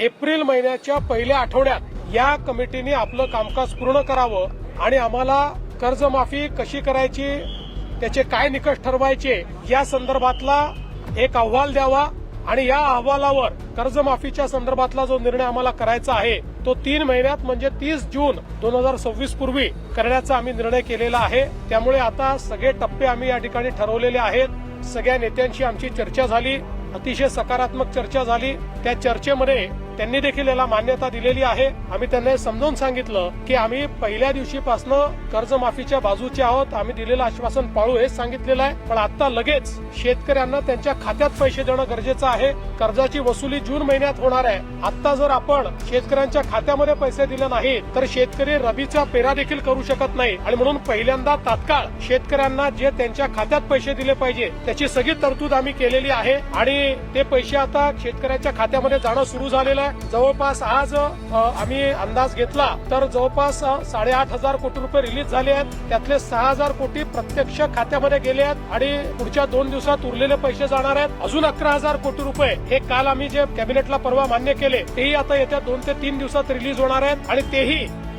April महिन्याच्या पहिल्या आठवड्यात या कमिटीने आपलं कामकाज पूर्ण करावं आणि आम्हाला कर्जमाफी कशी करायची त्याचे काय निकष ठरवायचे या संदर्भातला एक अहवाल द्यावा आणि या अहवालावर कर्जमाफीच्या संदर्भातला जो निर्णय आम्हाला करायचा आहे तो तीन महिन्यात म्हणजे तीस जून दोन हजार सव्वीस पूर्वी करण्याचा आम्ही निर्णय केलेला आहे. त्यामुळे आता सगळे टप्पे आम्ही या ठिकाणी ठरवलेले आहेत. सगळ्या नेत्यांशी आमची चर्चा झाली अतिशय सकारात्मक चर्चा झाली. त्या चर्चेमध्ये त्यांनी देखील याला मान्यता दिलेली आहे. आम्ही त्यांना समजावून सांगितलं की आम्ही पहिल्या दिवशीपासून कर्जमाफीच्या बाजूचे आहोत. आम्ही दिलेलं आश्वासन पाळू हेच सांगितलेलं आहे. पण आता लगेच शेतकऱ्यांना त्यांच्या खात्यात पैसे देणं गरजेचं आहे. कर्जाची वसुली जून महिन्यात होणार आहे. आता जर आपण शेतकऱ्यांच्या खात्यामध्ये पैसे दिले नाही तर शेतकरी रबीचा पेरा देखील करू शकत नाही. आणि म्हणून पहिल्यांदा तात्काळ शेतकऱ्यांना जे त्यांच्या खात्यात पैसे दिले पाहिजे त्याची सगळी तरतूद आम्ही केलेली आहे. आणि ते पैसे आता शेतकऱ्यांच्या खात्यामध्ये जाणं सुरू झालेलं आहे. जवळपास आज आम्ही अंदाज घेतला तर जवळपास साडेआठ हजार कोटी रुपये रिलीज झाले आहेत. त्यातले सहा हजार कोटी प्रत्यक्ष खात्यामध्ये गेले आहेत आणि पुढच्या दोन दिवसात उरलेले पैसे जाणार आहेत. अजून अकरा हजार कोटी रुपये हे काल आम्ही जे कॅबिनेटला परवा मान्य केले तेही आता येत्या दोन ते तीन दिवसात रिलीज होणार आहेत आणि तेही